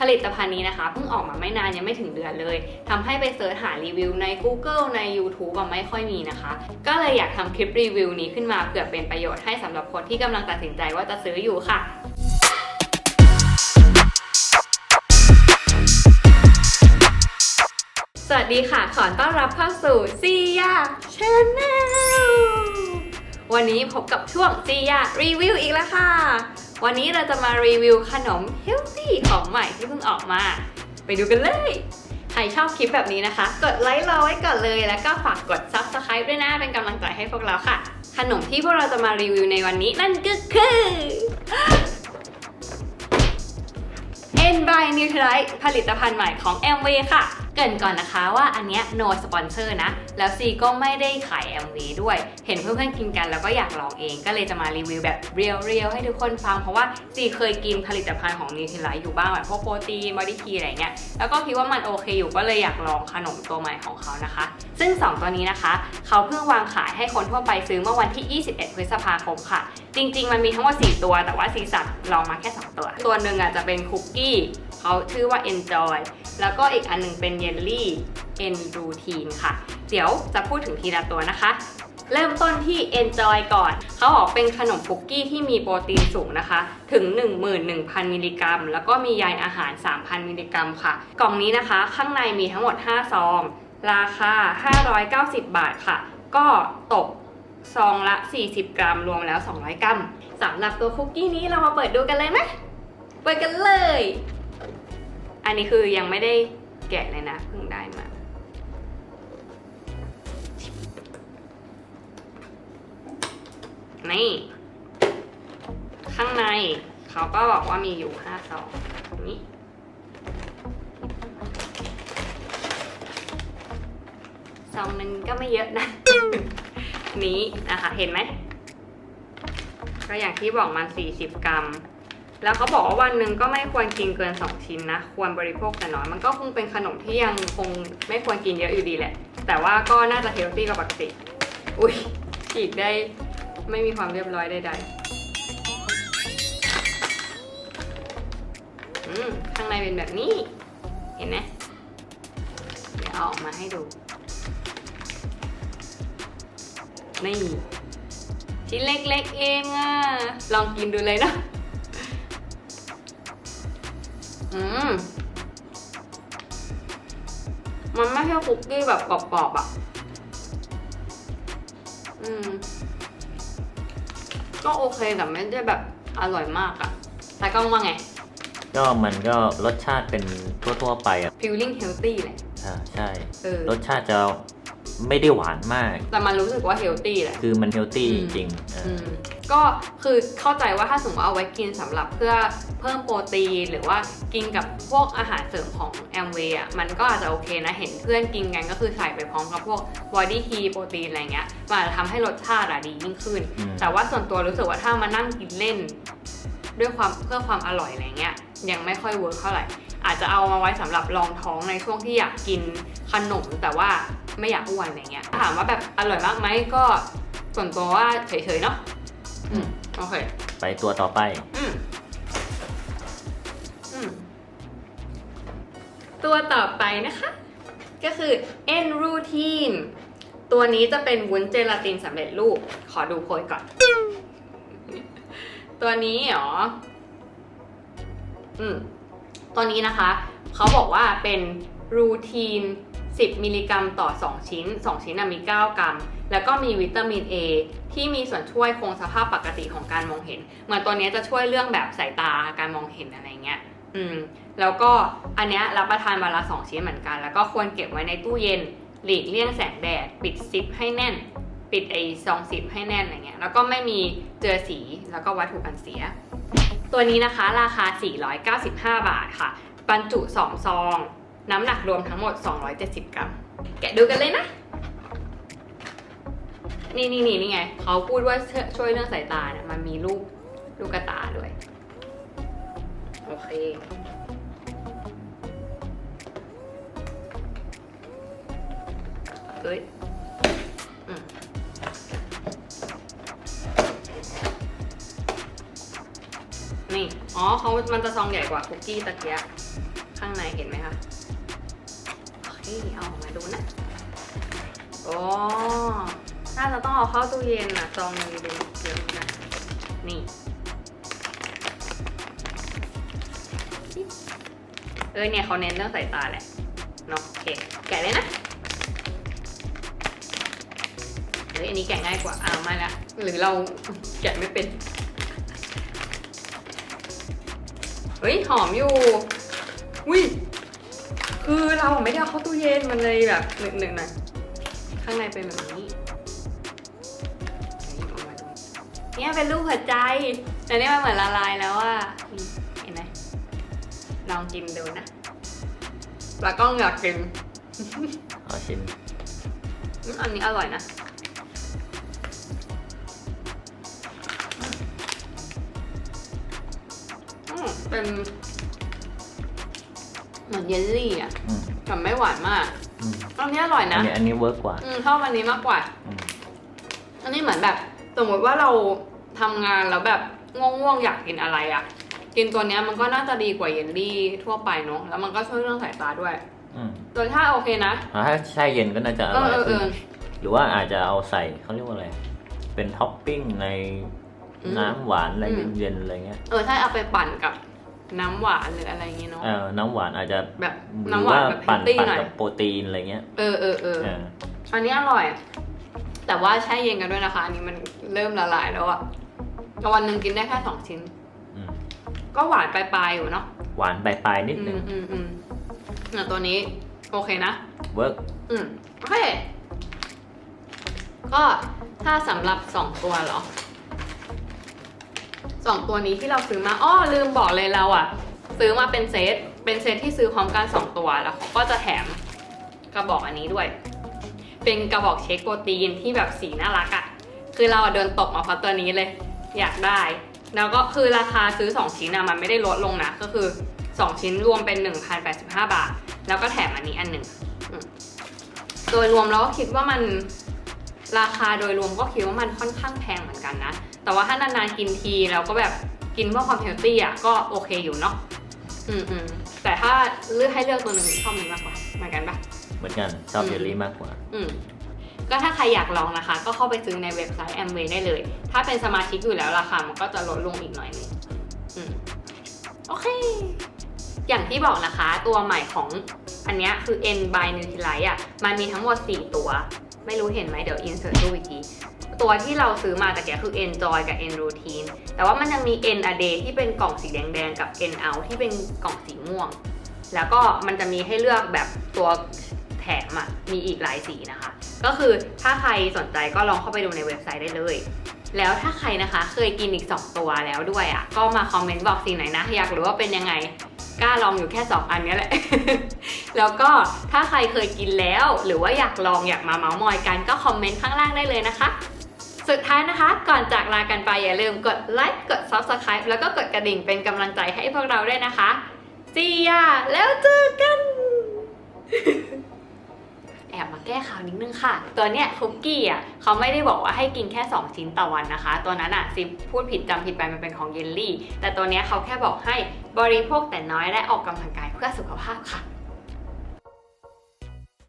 ผลิตภัณฑ์นี้นะคะเพิ่งออกมาไม่นานยังไม่ถึงเดือนเลยทำให้ไปเสิร์ชหารีวิวใน Google ใน YouTube ไม่ค่อยมีนะคะ ก็เลยอยากทำคลิปรีวิวนี้ขึ้นมาเผื่อเป็นประโยชน์ให้สำหรับคนที่กำลังตัดสินใจว่าจะซื้ออยู่ค่ะสวัสดีค่ะ ขอต้อนรับเข้าสู่ซียาชแนลวันนี้พบกับช่วงซียารีวิวอีกแล้วค่ะ วันนี้เราจะมารีวิวขนมเฮลตี้ของใหม่ที่เพิ่งออกมา ไปดูกันเลย ใครชอบคลิปแบบนี้นะคะ กดไลค์รอไว้ก่อนเลยแล้วก็ฝากกด Subscribe ด้วยนะเป็นกำลังใจให้พวกเราค่ะ ขนมที่พวกเราจะมารีวิวในวันนี้นั่นก็คือ e n by Nutrilite ผลิตภัณฑ์ใหม่ของ m w ค่ะ เกินก่อนนะคะว่าอันเนี้ย no sponsor นะ แล้วซีก็ไม่ได้ขาย m w ด้วย เห็นเพื่อนๆกินกันแล้วก็อยากลองเอง ก็เลยจะมารีวิวแบบเรียวๆให้ทุกคนฟัง เพราะว่าซีเคยกินผลิตภัณฑ์ของ Nutrilite อยู่บ้างแบบพวกโปรตีนบอดี้คีอะไรเงี้ย แล้วก็คิดว่ามันโอเคอยู่ก็เลยอยากลองขนมตัวใหม่ของเขานะคะ ซึ่ง 2 ตัวนี้นะคะ เขาเพิ่งวางขายให้คนทั่วไปซื้อเมื่อวันที่ 21 พฤษภาคมค่ะ จริง ๆ มันมีทั้งหมด4ตัว แต่ว่าซีสั่งลองมาแค่ 2 ตัว ตัวหนึ่งอะจะเป็นคุกกี้เขาชื่อว่า Enjoy แล้วก็อีกอันหนึงเป็นเยลลี่ En Routine ค่ะ เดี๋ยวจะพูดถึงทีละตัวนะคะ เริ่มต้นที่ Enjoy ก่อน เขาบอกเป็นขนมคุกกี้ที่มีโปรตีนสูงนะคะ ถึง 11,000 มิลลิกรัม แล้วก็มีใยอาหาร 3,000 มิลลิกรัมค่ะ กล่องนี้นะคะ ข้างในมีทั้งหมด 5 ซอง ราคา 590 บาทค่ะ ก็ตกซองละ 40 กรัม รวมแล้ว 200 กรัมสำหรับตัวคุกกี้นี้เรามาเปิดดูกันเลยไหมเปิดกันเลย อันนี้คือยังไม่ได้แกะเลยนะเพิ่งได้มา นี่ ข้างในเขาก็บอกว่ามีอยู่ห้าซองนี้ซองหนึ่งก็ไม่เยอะนะ นี้นะคะ เห็นไหมก็อย่างที่บอกมัน 40 กรัม แล้วเขาบอกว่าวันหนึ่งก็ไม่ควรกินเกิน 2 ชิ้นนะ ควรบริโภคแต่น้อย มันก็คงเป็นขนมที่ยังคงไม่ควรกินเยอะอยู่ดีแหละ แต่ว่าก็น่าจะเฮลตี้กว่าปกติ อุ้ยฉีกได้ไม่มีความเรียบร้อยใดๆอืมข้างในเป็นแบบนี้ เห็นไหมเดี๋ยวเอาออกมาให้ดู นี่ ชิ้นเล็กๆเองอะลองกินดูเลยนะ อืมมันไม่ใช่คุกกี้แบบกรอบๆอะ อืม ก็โอเคแต่ไม่ได้แบบอร่อยมากอะแต่กล้องว่าไง ก็มันก็รสชาติเป็นทั่ว ๆ ไปอะ feeling healthy แหละอ่าใช่ เออ รสชาติจะ ไม่ได้หวานมาก แต่มันรู้สึกว่า healthy แหละ คือมันเฮลตี้อืจมริงๆเอออือมก็คือเข้าใจว่าถ้าสมมติว่าเอาไว้กินสำหรับเพื่อเพิ่มโปรตีน หรือว่ากินกับพวกอาหารเสริมของแอมเวย์อะมันก็อาจจะโอเคนะ เห็นเพื่อนกินกันก็คือใส่ไปพร้อมกับพวกบอดี้ทีโปรตีนอะไรเงี้ยมันอาจจะทำให้รสชาติอะดียิ่งขึ้น อืม แต่ว่าส่วนตัวรู้สึกว่าถ้ามานั่งกินเล่น ด้วยความเพื่อความอร่อยอะไรเงี้ยยังไม่ค่อยเวิร์กเท่าไหร่ อาจจะเอามาไว้สำหรับรองท้องในช่วงที่อยากกินขนม แต่ว่า ไม่อยากอ้วนอะไรเงี้ยถามว่าแบบอร่อยมากไหมก็ส่วนตัวว่าเฉยๆเนาะอืมโอเคไปตัวต่อไป อืมอืมตัวต่อไปนะคะ ก็คือ N routine ตัวนี้จะเป็นวุ้นเจลาตินสำเร็จรูป ขอดูโพยก่อน ตัวนี้เหรอ อืม ตัวนี้นะคะ เขาบอกว่าเป็นรูทีน 10 มิลลิกรัมต่อ 2 ชิ้น 2 ชิ้นนะมี 9 กรัม แล้วก็มีวิตามิน A ที่มีส่วนช่วยคงสภาพปกติของการมองเห็น เหมือนตัวนี้จะช่วยเรื่องแบบสายตาการมองเห็นอะไรเงี้ย อืม แล้วก็อันเนี้ยรับประทานวันละ 2 ชิ้นเหมือนกัน แล้วก็ควรเก็บไว้ในตู้เย็น หลีกเลี่ยงแสงแดด ปิดซิปให้แน่น ปิดไอซองซิปให้แน่นอะไรเงี้ย แล้วก็ไม่มีเจือสี แล้วก็วัตถุกันเสีย ตัวนี้นะคะราคา 495 บาทค่ะ บรรจุ 2 ซอง น้ำหนักรวมทั้งหมด 270 กรัม แกะดูกันเลยนะ นี่นี่นี่นี่ไง เขาพูดว่าช่วยเรื่องสายตาเนี่ยมันมีลูกลูกกระตาด้วย โอเค เอ้ยนี่ อ๋อเขามันจะซองใหญ่กว่าคุกกี้ตะเกียข้างในเห็นไหมคะ โอเคเอาออกมาดูนะโอ้น่าจะต้องเอาเข้าตู้เย็นอะซองหนึงดูเยอะนะ นี่เออเนี่ยเขาเน้นเรื่องสายตาแหละเนาะโอเคแกะเลยนะเฮ้ยอันนี้แกะง่ายกว่าอ้าวไม่ละหรือเราแกะไม่เป็น เฮ้ย หอมอยู่อุ้ย เราไม่ได้เอาเข้าตู้เย็นมันเลยแบบหนึบหนึบหน่อยข้างในเป็นแบบนี้นี่เอามาดูเนี่ยเป็นรูปหัวใจแต่นี่มันเหมือนละลายแล้วอะนี่เห็นไหมลองกินดูนะปลากล้องอยากกินเอาชิมอืมอันนี้อร่อยนะอืมเป็นเหมือนเยลลี่อะอืม แต่ไม่หวานมากอืมอันนี้อร่อยอันนะนี้อันนี้เวิร์กกว่าอืมชอบอันนี้มากกว่า อืมอันนี้เหมือนแบบ สมมติว่าเราทำงานแล้วแบบง่วงๆอยากกินอะไรอะ กินตัวเนี้ยมันก็น่าจะดีกว่าเยลลี่ทั่วไปเนอะแล้วมันก็ช่วยเรื่องสายตาด้วยอืมรสชาติโอเคนะอ่าถ้าแช่เย็นก็น่าจะอเอร่ออยเออเอขึ้นอหรือว่าอาจจะเอาใส่เขาเรียกว่าอะไร เป็นท็อปปิ้งในอืม น้ำหวานอะไรอืม เย็นๆอะไรเงี้ย เออถ้าเอาไปปั่นกับ น้ำหวานหรืออะไรอย่างเงี้ยเนาะเออน้ำหวานอาจจะแบบหรืน้ำอหวาว่านแบบเฮปั่ลนตี้ปั่นหน่อยกับโปรตีนอะไรเงี้ยเออเออเออเอออันนี้อร่อย แต่ว่าแช่เย็นกันด้วยนะคะ อันนี้มันเริ่มละลายแล้วอะแต่วันหนึ่งกินได้แค่สองชิ้นอืมก็หวานปลายๆอยู่เนาะหวานปลายๆนิดอืนึงมอืมอืมอะตัวนี้ โอเคนะเวิร์กอืมโอเคก็ถ้าสำหรับสองตัวเหรอ สองตัวนี้ที่เราซื้อมาอ้อลืมบอกเลยเราอะซื้อมาเป็นเซต เป็นเซตที่ซื้อพร้อมกันสองตัวแล้วเขาก็จะแถมกระบอกอันนี้ด้วย เป็นกระบอกเช็คโปรตีนที่แบบสีน่ารักอะคือเราอะเดินตกมาเพราะตัวนี้เลย อยากได้ แล้วก็คือราคาซื้อ 2 ชิ้นอะมันไม่ได้ลดลงนะ ก็คือ 2 ชิ้นรวมเป็น 1,085 บาท แล้วก็แถมอันนี้อันหนึ่งโดยรวมแล้วก็คิดว่ามันราคาโดยรวมก็คิดว่ามันค่อนข้างแพงเหมือนกันนะ แต่ว่าถ้านานๆกินทีแล้วก็แบบกินเพื่อความเฮลตี้อะก็โอเคอยู่เนาะอืมอืมแต่ถ้าเลือกให้เลือกตัวหนึ่งชอบนี้มากกว่าเหมือนกันปะเหมือนกันชอบอืมเยลลี่มากกว่า อืมก็ถ้าใครอยากลองนะคะ ก็เข้าไปซื้อในเว็บไซต์ Amway ได้เลย ถ้าเป็นสมาชิกอยู่แล้วราคามันก็จะลดลงอีกหน่อยนึงอืมโอเค อย่างที่บอกนะคะ ตัวใหม่ของอันเนี้ยคือ N by Nutrilite อะมันมีทั้งหมด 4 ตัว ไม่รู้เห็นไหมเดี๋ยว insert รูปอีกที ตัวที่เราซื้อมาแต่แกคือ enjoy กับ N Routine แต่ว่ามันยังมี N A Day ที่เป็นกล่องสีแดงๆกับ N Out ที่เป็นกล่องสีม่วง แล้วก็มันจะมีให้เลือกแบบตัวแถมอะมีอีกหลายสีนะคะ ก็คือถ้าใครสนใจก็ลองเข้าไปดูในเว็บไซต์ได้เลย แล้วถ้าใครนะคะเคยกินอีก 2 ตัวแล้วด้วยอะ ก็มาคอมเมนต์บอกสีไหนนะ อยากรู้ว่าเป็นยังไงกล้าลองอยู่แค่ 2 อันนี้แหละ แล้วก็ถ้าใครเคยกินแล้ว หรือว่าอยากลองอยากมาเมาส์มอยกันก็คอมเมนต์ข้างล่างได้เลยนะคะ สุดท้ายนะคะ ก่อนจากลากันไปอย่าลืมกดไลค์กด Subscribe แล้วก็กดกระดิ่งเป็นกำลังใจให้พวกเราด้วยนะคะจียาแล้วเจอกัน แอบมาแก้ข่าวนิดนึงค่ะ ตัวเนี้ยคุกกี้อะเขาไม่ได้บอกว่าให้กินแค่ 2 ชิ้นต่อวันนะคะ ตัวนั้นอะซิพูดผิดจำผิดไปมันเป็นของเยลลี่ แต่ตัวเนี้ยเขาแค่บอกให้บริโภคแต่น้อยและออกกำลังกายเพื่อสุขภาพค่ะ